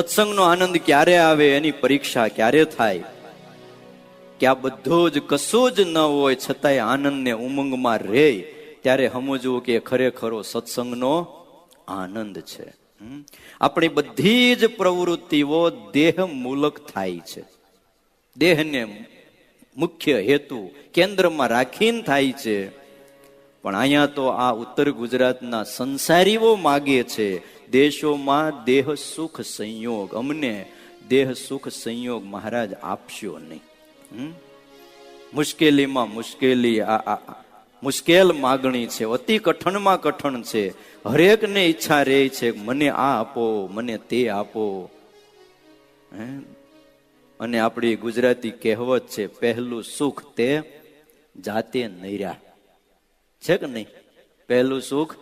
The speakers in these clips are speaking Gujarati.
સત્સંગનો આનંદ ક્યારે આવે, એની પરીક્ષા ક્યારે થાય? કે આ બધો જ કશો જ ન હોય, છતાંય આનંદને ઉમંગમાં રહે ત્યારે સમજવું કે ખરેખરો સત્સંગનો આનંદ છે? આપણી બધી જ પ્રવૃત્તિઓ દેહ મૂલક થાય છે. દેહને મુખ્ય હેતુ કેન્દ્રમાં રાખીને થાય છે. પણ અહીંયા તો આ ઉત્તર ગુજરાતના સંસારીઓ માગે છે દેશોમાં દેહ સુખ સંયોગ, અમને દેહ સુખ સંયોગ મહારાજ આપશો નહીં? મુશ્કેલીમાં મુશ્કેલી, આ મુશ્કેલ માગણી છે, અતિ કઠણમાં કઠણ છે. હરેકને ઈચ્છા રહે છે, મને આ આપો, મને તે આપો. હે? અને આપણી ગુજરાતી કહેવત છે, પહેલું સુખ તે જાતે નૈરા. છે કે નહીં? પહેલું સુખ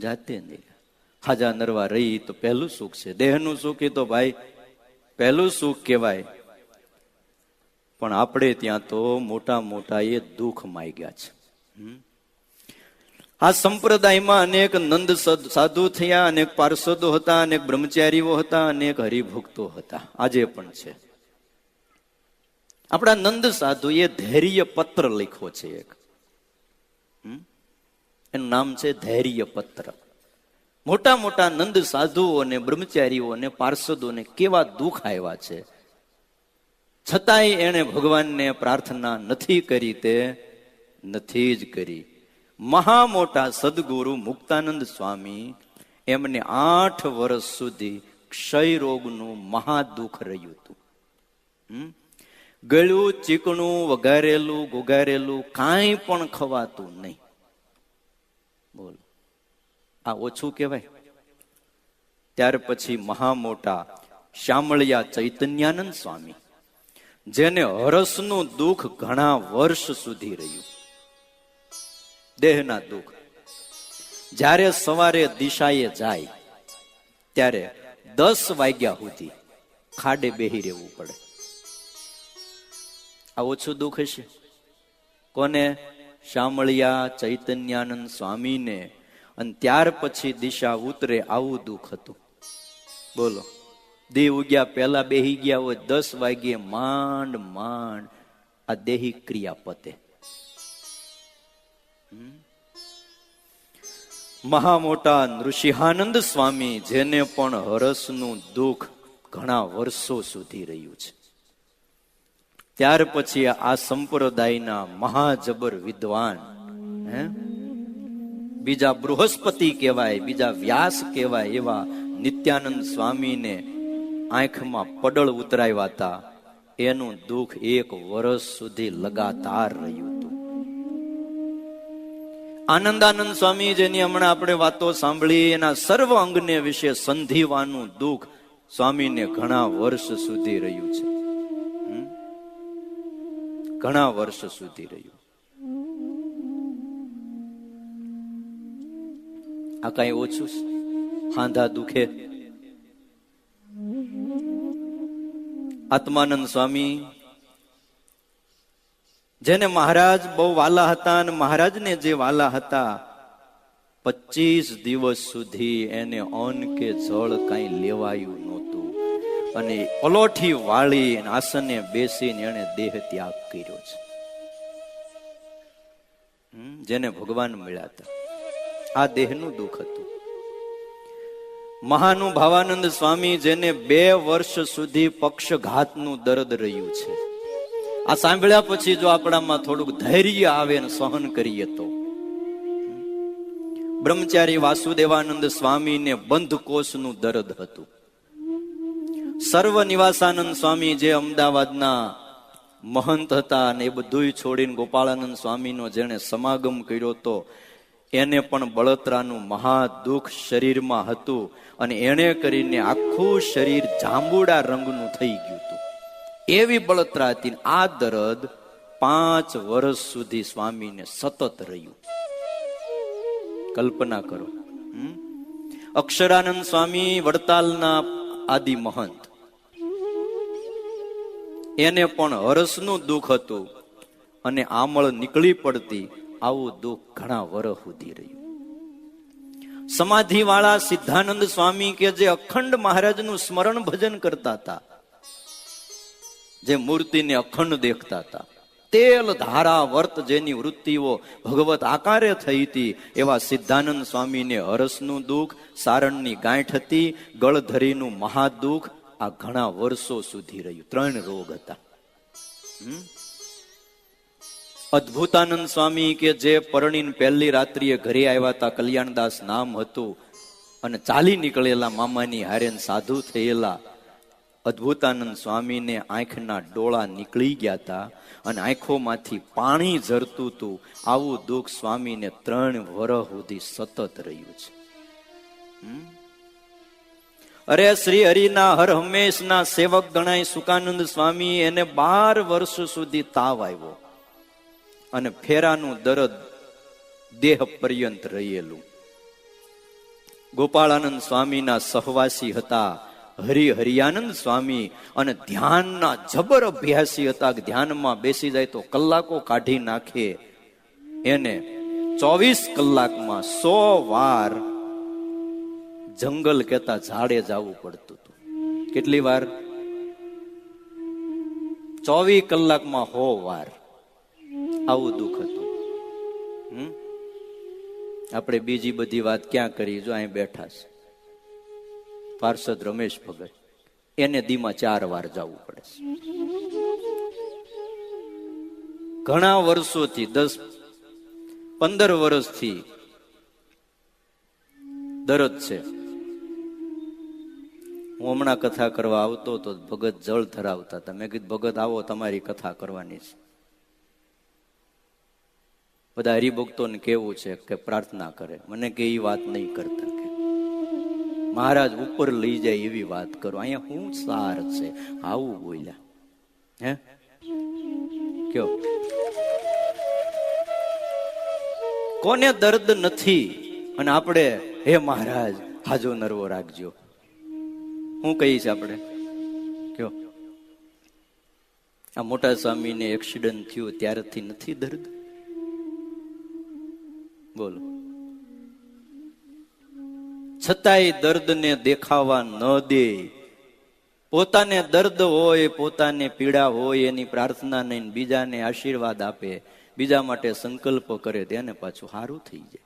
જાતે નૈર્યા હાજા નરવા રહી તો પહેલું સુખ છે. દેહનું સુખ એ તો ભાઈ પહેલું સુખ કહેવાય. પણ આપણે ત્યાં તો મોટા મોટા એ દુઃખ માગ્યા છે? આ સંપ્રદાયમાં અનેક નંદ સાધુ થયા, અનેક પાર્ષદો હતા, અનેક બ્રહ્મચારીઓ હતા, અનેક હરિભક્તો હતા. આજે પણ છે. આપણા નંદ સાધુએ ધૈર્ય પત્ર લખ્યો છે એક? એનું નામ છે ધૈર્ય પત્ર. મોટા મોટા નંદ સાધુઓને, બ્રહ્મચારીઓને, પાર્ષદોને કેવા દુઃખ આવ્યા છે. છતાંય એણે ભગવાનને પ્રાર્થના નથી કરી તે, નથી જ કરી. મહા મોટા સદગુરુ મુક્તાનંદ સ્વામી એમને આઠ વર્ષ સુધી ક્ષય રોગનું મહા દુઃખ રહ્યું હતું? ગળ્યું, ચીકણું, વઘારેલું, ગુગારેલું કાંઈ પણ ખવાતું નહીં. બોલો. આ ઓછું કહેવાય. ત્યાર પછી મહા મોટા શામળિયા ચૈતન્યાનંદ સ્વામી, જેને હરસનું દુઃખ ઘણા વર્ષ સુધી રહ્યું. દેહના દુઃખ. જ્યારે સવારે દિશાએ જાય, ત્યારે દસ વાગ્યા સુધી ખાડે બેહી રહેવું પડે. આ ઓછું દુઃખ હશે? કોને? શામળિયા ચૈતન્યાનંદ સ્વામીને અને ત્યાર પછી દિશા ઉતરે આવું દુઃખ હતું. બોલો, દેહ ઉગ્યા, પહેલા બેહી ગયા હોય, દસ વાગ્યે માંડ માંડ આ દેહી ક્રિયા પતે. મહા મોટા નૃસિંહાનંદ સ્વામી, જેને પણ હરસનું દુઃખ ઘણા વર્ષો સુધી રહ્યું છે. ત્યાર પછી આ સંપ્રદાયના મહાજબર વિદ્વાન, હે? બીજા બૃહસ્પતિ કહેવાય, બીજા વ્યાસ કહેવાય એવા નિત્યાનંદ સ્વામીને આંખમાં પડળ ઉતરાવ્યા હતા. એનું દુઃખ એક વર્ષ સુધી લગાતાર રહ્યું હતું. આનંદાનંદ સ્વામી જેની હમણાં આપણે વાતો સાંભળી, એના સર્વ અંગને વિશે સંધિવાનું દુઃખ સ્વામીને ઘણા વર્ષ સુધી રહ્યું છે. ઘણા વર્ષ સુધી રહ્યું. આ કઈ ઓછું હાંધા દુખે. આત્માનંદ સ્વામી, જેને મહારાજ બહુ વાલા હતા અને મહારાજને જે વાલા હતા પચીસ દિવસ સુધી એને અન્ન કે જળ કઈ લેવાયું નહોતું. અને પલોઠી વાળી આસને બેસીને એને દેહ ત્યાગ કર્યો છે. જેને ભગવાન મળ્યા હતા. આ દેહનું દુઃખ હતું. મહાનુભાવાનંદ સ્વામી જેને બે વર્ષ સુધી પક્ષઘાતનું દર્દ રહ્યું છે. આ સાંભળ્યા પછી જો આપણામાં થોડુંક ધૈર્ય આવે ને સહન કરીએ તો. બ્રહ્મચારી વાસુદેવાનંદ સ્વામીને બંધકોષનું દર્દ હતું. સર્વ નિવાસાનંદ સ્વામી જે અમદાવાદના મહંત હતા અને એ બધું છોડીને ગોપાળાનંદ સ્વામીનો જેણે સમાગમ કર્યો તો એને પણ બળતરાનું મહા દુઃખ શરીરમાં હતું અને એણે કરીને આખું શરીર જાંબુડા રંગનું થઈ ગયું હતું. એવી બળતરા હતી આ દરદ પાંચ વર્ષ સુધી સ્વામીને સતત રહ્યું. કલ્પના કરો? અક્ષરાનંદ સ્વામી વડતાલના આદિ મહંત. એને પણ હરસનું દુઃખ હતું અને આમળ નીકળી પડતી આવું દુઃખ ઘણા વર્ષ સુધી રહ્યું. સમાધિ વાળા સિદ્ધાનંદ સ્વામી કે જે અખંડ મહારાજનું સ્મરણ ભજન કરતા હતા, જે મૂર્તિને અખંડ દેખતા હતા, તેલ ધારા વર્ત જેની વૃત્તિઓ ભગવત આકારે થઈ હતી, એવા સિદ્ધાનંદ સ્વામીને હરસનું દુઃખ, સારણની ગાંઠ હતી, ગળધરીનું મહાદુઃખ, આ ઘણા વર્ષો સુધી રહ્યું. ત્રણ રોગ હતા. હમ? અદ્ભુતાનંદ સ્વામી કે જે પરણીને પહેલી રાત્રિએ ઘરે આવ્યા હતા કલ્યાણદાસ નામ હતું અને ચાલી નીકળેલા મામાની હારેન સાધુ થયેલા. અદ્ભુતાનંદ સ્વામીને આંખના ડોળા નીકળી ગયા હતા અને આંખોમાંથી પાણી ઝરતું હતું આવું દુઃખ સ્વામીને ત્રણ વર્ષ સુધી સતત રહ્યું છે. અરે શ્રી હરિના હર હંમેશના સેવક ગણાય સુકાનંદ સ્વામી, એને બાર વર્ષ સુધી તાવ આવ્યો. અને ફેરાનું દરદ દેહ પર્યંત રહેલું. ગોપાળાનંદ સ્વામીના સહવાસી હતા હરિહરિયાનંદ સ્વામી અને ધ્યાનના જબર અભ્યાસી હતા કે ધ્યાનમાં બેસી જાય તો કલાકો કાઢી નાખે. એને ચોવીસ કલાકમાં સો વાર જંગલ કેતા ઝાડે જવું પડતું હતું. કેટલી વાર? ચોવીસ કલાકમાં હો વાર. આવું દુઃખ હતું. હમ? આપણે બીજી બધી વાત ક્યાં કરી જો અહીં બેઠા છે? પાર્ષદ રમેશ ભગત, એને દીમાં ચાર વાર જવું પડે છે. ઘણા વર્ષોથી દસ, પંદર વર્ષથી દરદ છે. હું હમણાં કથા કરવા આવતો તો ભગત જળ ધરાવતા હતા. મેં કીધું, ભગત, આવો, તમારી કથા કરવાની છે. બધા હરિભક્તોને કેવું છે કે પ્રાર્થના કરે. મને કે એ વાત નહીં કરતા કે. મહારાજ ઉપર લઈ જાય એવી વાત કરો. અહીંયા શું સાર છે. આવું બોલ્યા. હે? કયો? કોને દર્દ નથી? અને આપણે, હે મહારાજ, હાજો નરવો રાખજો. હું કહીશ આપણે? કયો? આ મોટા સ્વામીને એક્સિડન્ટ થયું, ત્યારથી નથી દર્દ? બોલો. છતાંય દર્દને દેખાવા ન દે. પોતાને દર્દ હોય, પોતાને પીડા હોય, એની પ્રાર્થના નહીં બીજાને આશીર્વાદ આપે. બીજા માટે સંકલ્પ કરે તેને પાછું સારું થઈ જાય.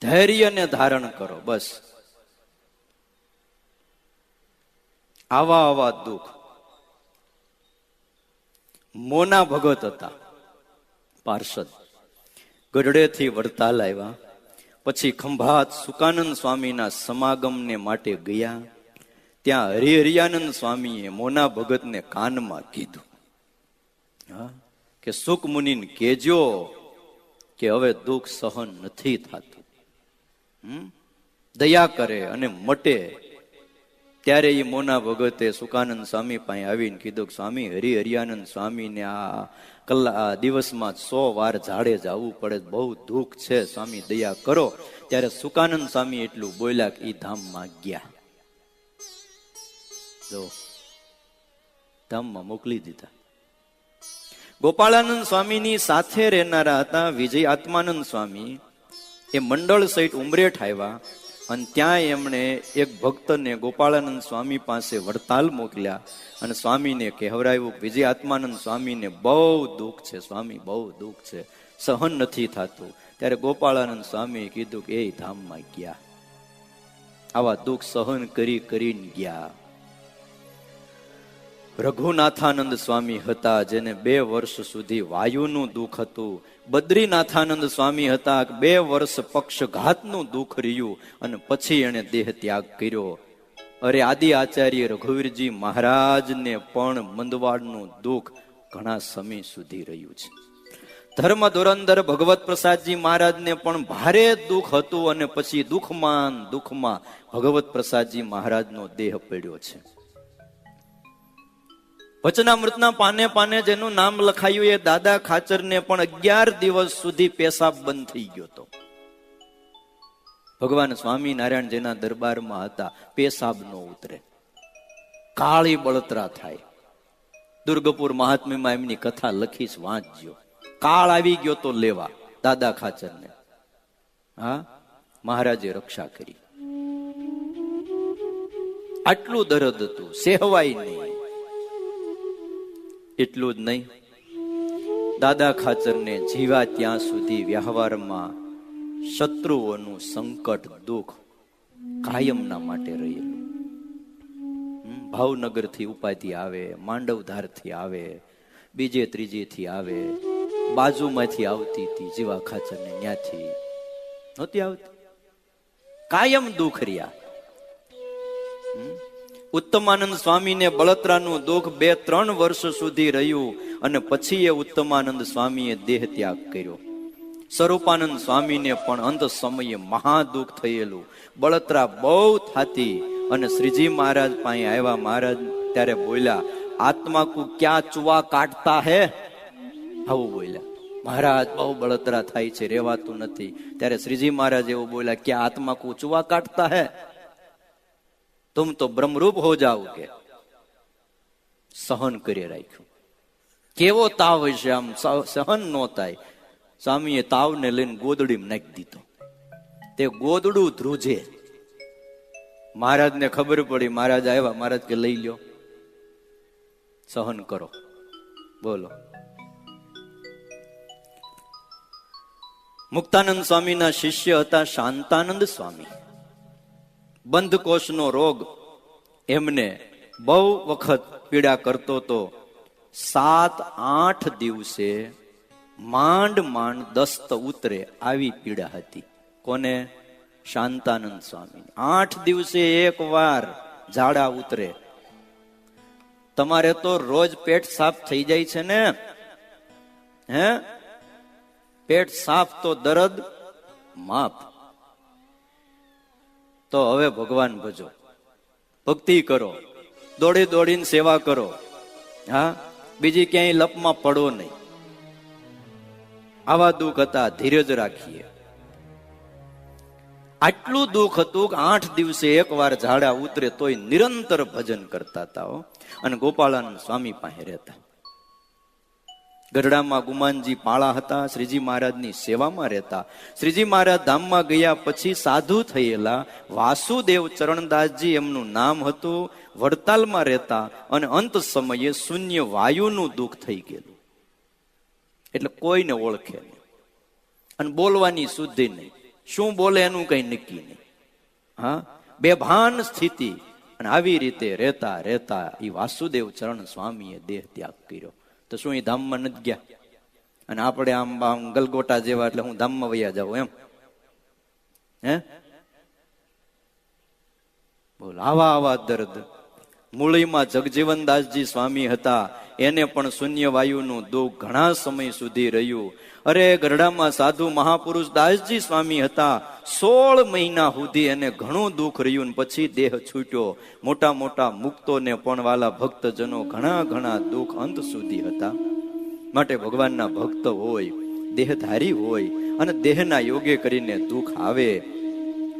ધૈર્યને ધારણ કરો, બસ. આવા આવા દુઃખ. મોના ભગત હતા. પાર્ષદ. ગઢડેથી વડતાલ આવ્યા. પછી ખંભાત સુકાનંદ સ્વામીના સમાગમને માટે ગયા. ત્યાં હરિહરિયાનંદ સ્વામીએ મોના ભગતને કાનમાં કીધું. હા, કે સુખ મુનિને કેજો કે હવે દુઃખ સહન નથી થતું? દયા કરે અને મટે ત્યારે એ મોના ભગતે સુકાનંદ સ્વામી પાસે આવીને કીધું કે, સ્વામી હરિહરિયાનંદ સ્વામીને આ કલા દિવસમાં સો વાર ઝાડે જવું પડે, બહુ દુઃખ છે, સ્વામી, દયા કરો. ત્યારે સુકાનંદ સ્વામી એટલું બોલ્યા કે એ ધામમાં ગયા. જો, ધામમાં મોકલી દીધા. ગોપાળાનંદ સ્વામીની સાથે રહેનારા હતા વિજય આત્માનંદ સ્વામી. એ મંડળ સહિત ઉમરેઠ આવ્યા. અને ત્યાં એમણે એક ભક્તને ગોપાળાનંદ સ્વામી પાસે વડતાલ મોકલ્યા અને સ્વામીને કહેવરાયું, વિજય આત્માનંદ સ્વામીને બહુ દુઃખ છે, સ્વામી, બહુ દુઃખ છે. સહન નથી થતું. ત્યારે ગોપાળાનંદ સ્વામીએ કીધું કે, એ ધામમાં ગયા. આવા દુઃખ સહન કરી કરીને ગયા. રઘુનાથાનંદ સ્વામી હતા, જેને બે વર્ષ સુધી વાયુનું દુઃખ હતું. બદ્રીનાથાનંદ સ્વામી હતા, બે વર્ષ પક્ષઘાતનું દુઃખ રહ્યું અને પછી એણે દેહ ત્યાગ કર્યો. અરે આદિ આચાર્ય રઘુવીરજી મહારાજને પણ મંદવાડનું દુઃખ ઘણા સમય સુધી રહ્યું છે. ધર્મ ધોરંદર ભગવત પ્રસાદજી મહારાજને પણ ભારે દુઃખ હતું અને પછી દુઃખમાન દુઃખમાં ભગવત પ્રસાદજી મહારાજનો દેહ પડ્યો છે. વચનામૃતના પાને પાને જેનું નામ લખાયું, એ દાદા ખાચરને પણ અગિયાર દિવસ સુધી પેશાબ બંધ થઈ ગયો હતો. ભગવાન સ્વામિનારાયણ જેના દરબારમાં હતા, પેશાબ નો ઉતરે. કાળી બળતરા થાય. દુર્ગપુર મહાત્મ્યમાં એમની કથા લખીશ વાંચજો. કાળ આવી ગયો તો લેવા, દાદા ખાચરને. હા, મહારાજે રક્ષા કરી. આટલું દરદ હતું સેહવાય નહીં. એટલું જ નહીં. દાદા ખાચરને જીવા ત્યાં સુધી વ્યવહારમાં શત્રુઓનું સંકટ, દુઃખ કાયમના માટે રહેલું. ભાવનગરથી ઉપાધિ આવે, માંડવધારથી આવે, બીજે ત્રીજેથી આવે, બાજુમાંથી આવતી હતી જીવા ખાચરને ત્યાંથી નહોતી આવતી. કાયમ દુઃખ રહ્યા? ઉત્તમાનંદ સ્વામીને બળતરાનું દુઃખ બે, ત્રણ વર્ષ સુધી રહ્યું અને પછી એ ઉત્તમાનંદ સ્વામીએ દેહ ત્યાગ કર્યો. સ્વરૂપાનંદ સ્વામીને પણ અંત સમયે મહાદુઃખ થયેલું. બળતરા બહુ થતી અને શ્રીજી મહારાજ પાસે આવ્યા મહારાજ ત્યારે બોલ્યા, આત્મા કુ ક્યાં ચુવા કાટતા હે? આવું બોલ્યા. મહારાજ બહુ બળતરા થાય છે રેવાતું નથી. ત્યારે શ્રીજી મહારાજ એવું બોલ્યા, ક્યાં આત્મા કુ ચુવા કાટતા હે? તુમ તો બ્રહ્મરૂપ હો જાઓ કે સહન કરી રાખ્યું કેવો તાવ હશે આમ સહન ન થાય સ્વામીએ તાવને લઈને ગોદડીમાં નાખી દીધો। તે ગોદડું ધ્રુજે। મહારાજને ખબર પડી, મહારાજ આવ્યા, મહારાજ કે લઈ લ્યો। સહન કરો। બોલો। મુક્તાનંદ સ્વામીના શિષ્ય હતા શાંતાનંદ સ્વામી। બંધકોષનો રોગ એમને બહુ વખત પીડા કરતો તો સાત આઠ દિવસે માંડ માંડ દસ્ત ઉતરે આવી પીડા હતી. કોને? શાંતાનંદ સ્વામી આઠ દિવસે એક વાર ઝાડા ઉતરે. તમારે તો રોજ પેટ સાફ થઈ જાય છે ને? હે? પેટ સાફ તો દરદ? માફ. તો હવે ભગવાન ભજો. ભક્તિ કરો. દોડી દોડીને સેવા કરો. હા? બીજી ક્યાંય લપમાં પડો નહીં. આવા દુઃખ હતા, ધીરજ રાખીએ. આટલું દુઃખ હતું કે આઠ દિવસે એક વાર ઝાડા ઉતરે તોય નિરંતર ભજન કરતા હતા. અને ગોપાળાનંદ સ્વામી પાસે રહેતા. ગઢડામાં ગુમાનજી પાળા હતા, શ્રીજી મહારાજની સેવામાં રહેતા. શ્રીજી મહારાજ ધામમાં ગયા પછી સાધુ થયેલા વાસુદેવ ચરણદાસજી એમનું નામ હતું, વડતાલમાં રહેતા અને અંત સમયે શૂન્ય વાયુનું દુઃખ થઈ ગયેલું. એટલે કોઈને ઓળખે નહીં. અને બોલવાની શુદ્ધિ નહીં. શું બોલે એનું કઈ નક્કી નહીં. હા? બેભાન સ્થિતિ. અને આવી રીતે રહેતા રહેતા એ વાસુદેવ ચરણ સ્વામીએ દેહ ત્યાગ કર્યો. તો શું એ ધામમાં નથી ગયા? અને આપણે આમ આમ ગલગોટા જેવા એટલે હું ધામમાં વયા જાઉં એમ. હે? બોલ, આવા આવા દર્દ. મૂળીમાં જગજીવનદાસજી સ્વામી હતા. એને પણ શૂન્ય વાયુનું દુઃખ ઘણા સમય સુધી રહ્યું. અરે, ગરડામાં સાધુ મહાપુરુષ દાસજી સ્વામી હતા. સોળ મહિના સુધી એને ઘણું દુઃખ રહ્યું પછી દેહ છૂટ્યો. મોટા મોટા મુક્તોને પણ વાલા ભક્તજનો ઘણા ઘણા દુઃખ અંત સુધી હતા. માટે ભગવાનના ભક્ત હોય, દેહધારી હોય અને દેહના યોગે કરીને દુઃખ આવે,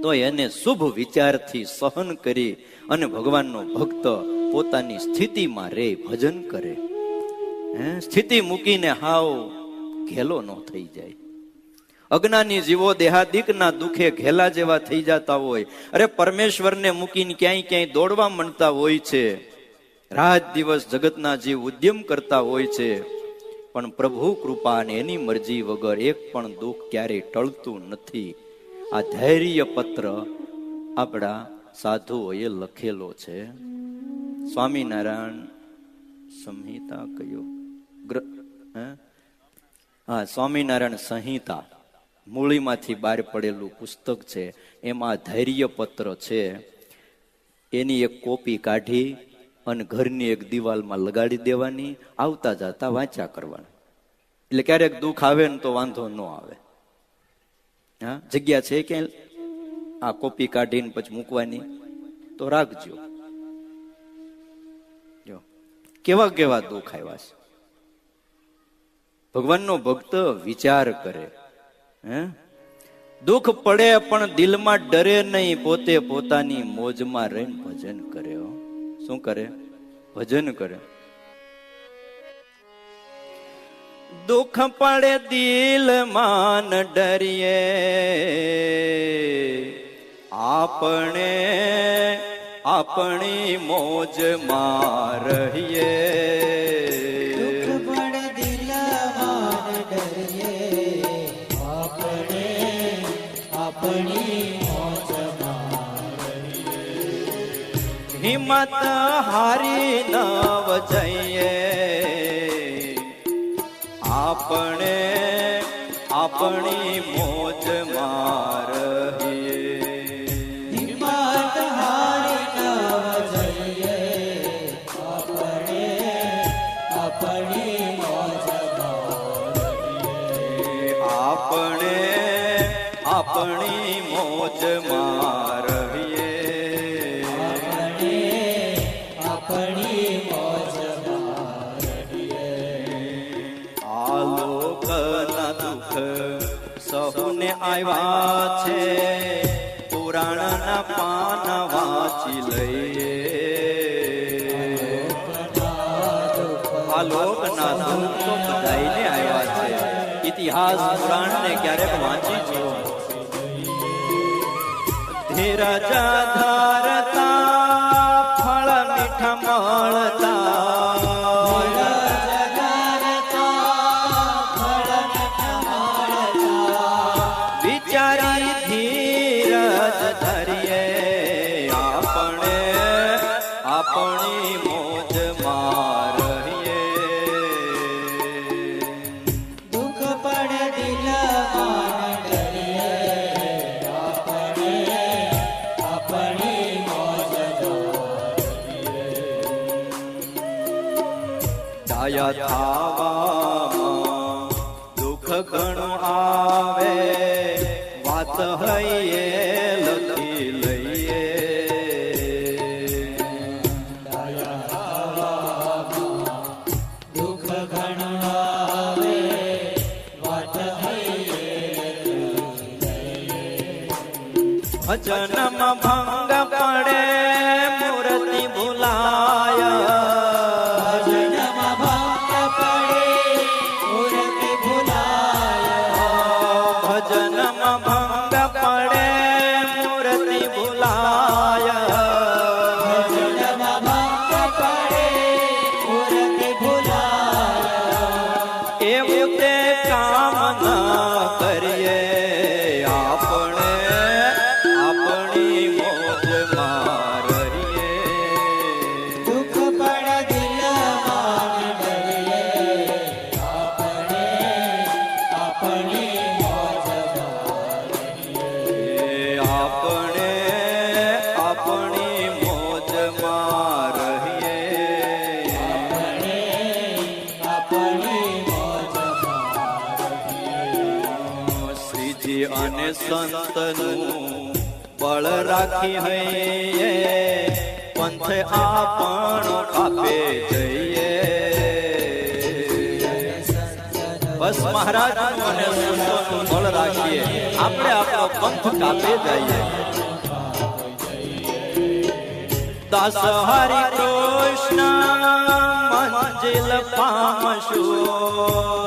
તો એને શુભ વિચારથી સહન કરી અને ભગવાનનો ભક્ત પોતાની સ્થિતિમાં રે ભજન કરે. સ્થિતિ મૂકીને હાવ ઘેલો ન થઈ જાય. અજ્ઞાની જીવો દેહાદિકના દુખે ઘેલા જેવા થઈ જતા હોય. અરે પરમેશ્વરને મૂકીને ક્યાંય ક્યાંય દોડવા માંડતા હોય છે. રાત દિવસ જગતના જીવ ઉદ્યમ કરતા હોય છે. પણ પ્રભુ કૃપા અને એની મરજી વગર એક પણ દુઃખ ક્યારેય ટળતું નથી. આ ધૈર્ય પત્ર આપણા સાધુઓએ લખેલો છે. સ્વામિનારાયણ સંહિતા કયો? હે? સ્વામિનારાયણ સંહિતા મૂળીમાંથી બહાર પડેલું પુસ્તક છે, એમાં ધૈર્ય પત્ર છે. એની એક કોપી કાઢી અને ઘરની એક દિવાલમાં લગાડી દેવાની, આવતા જતા વાંચ્યા કરવાના. એટલે ક્યારેક દુઃખ આવે ને તો વાંધો ન આવે. હા? જગ્યા છે કે આ કોપી કાઢીને પછી મૂકવાની? તો રાખજો. જો. કેવા કેવા દુઃખ આવ્યા છે. ભગવાનનો ભક્ત વિચાર કરે, હે? દુઃખ પડે પણ દિલમાં ડરે નહીં, પોતે પોતાની મોજમાં રહીને ભજન કરે શું કરે? ભજન કરે. દુઃખ પડે દિલ માન ડરીએ. આપણે આપણી મોજમાં રહીએ. હિંમત હારી નવ જઈએ. આપણે આપણી મોજ માર સપને આવ્યા છે. પુરાણના પાન વાંચી લઈએ. આ લોકના સંતો બધાઈને આવ્યા છે. ઇતિહાસ પુરાણને ક્યારેક વાંચી જો ધીરજા આપણી મોજ માર કર્મમાં ભંગ પડે. સંતનું બળ રાખી હૈયે. પંથે આપણો આપે જઈએ. બસ મહારાજ અને સંતોનું બળ રાખીએ. આપણે આપણો પંથ કાપે જઈએ. દાસ હરિ કૃષ્ણ, મંજિલ પામશું.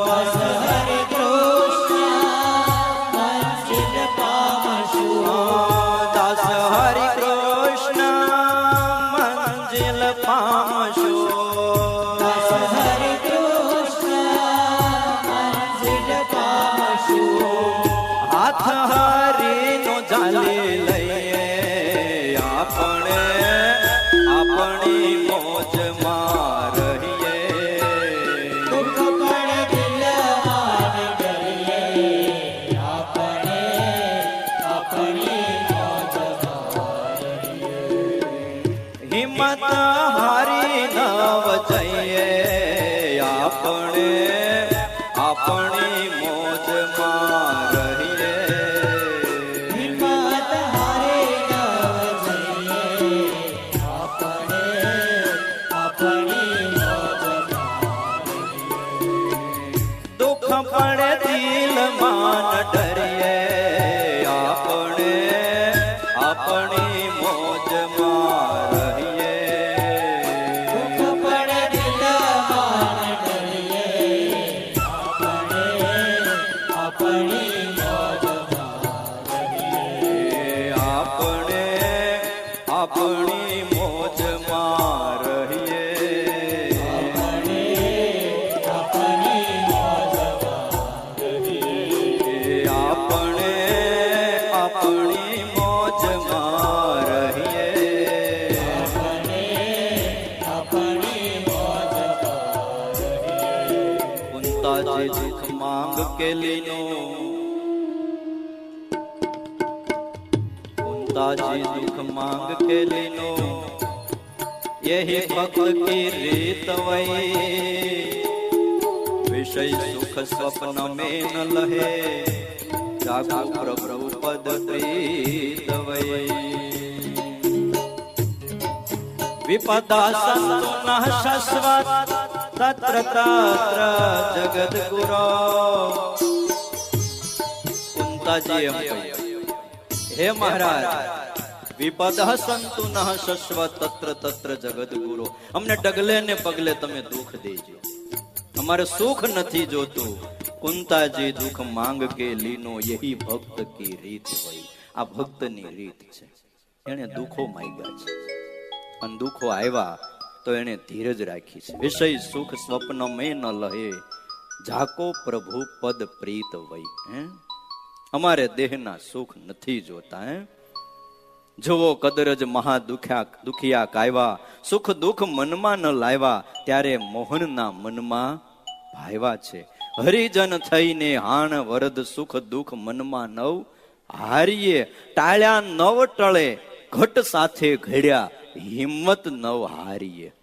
આપણે આપણી दिनो यही पक की रीत वही। विषय सुख स्वप्न में न लहे। जागो प्रभु पद प्रीत वही। विपदा संतु न शस्वत तत्र तत्र जगत गुरु। कुंता जी हे महाराज વિપદ સંતુ ન શશ્વ તત્ર તત્ર જગત ગુરુ અમને ડગલે ને પગલે તમે દુઃખ દેજો. અમારે સુખ નથી જોતું. કુંતાજી દુઃખ માંગ કે લીનો યહી ભક્ત કી રીત હોય. આ ભક્તની રીત છે. એને દુઃખો માંગ્યા છે. અને દુઃખો આવ્યા તો એને ધીરજ રાખી છે. વિષય સુખ સ્વપ્ન મેં ન લહે. જાકો પ્રભુ પદ પ્રીત વય હે? અમારે દેહના સુખ નથી જોતા, હે? જુઓ જ મહા દુખ્યા દુખિયા કાયવા, સુખ દુઃખ મનમાં ન લાવ્યા ત્યારે મોહનના મનમાં ભાવ્યા છે. હરિજન થઈને હાણ વરદ સુખ દુઃખ મનમાં નવ, હારીએ ટાળ્યા નવ ટળે, ઘટ સાથે ઘડ્યા, હિંમત નવ હારીએ.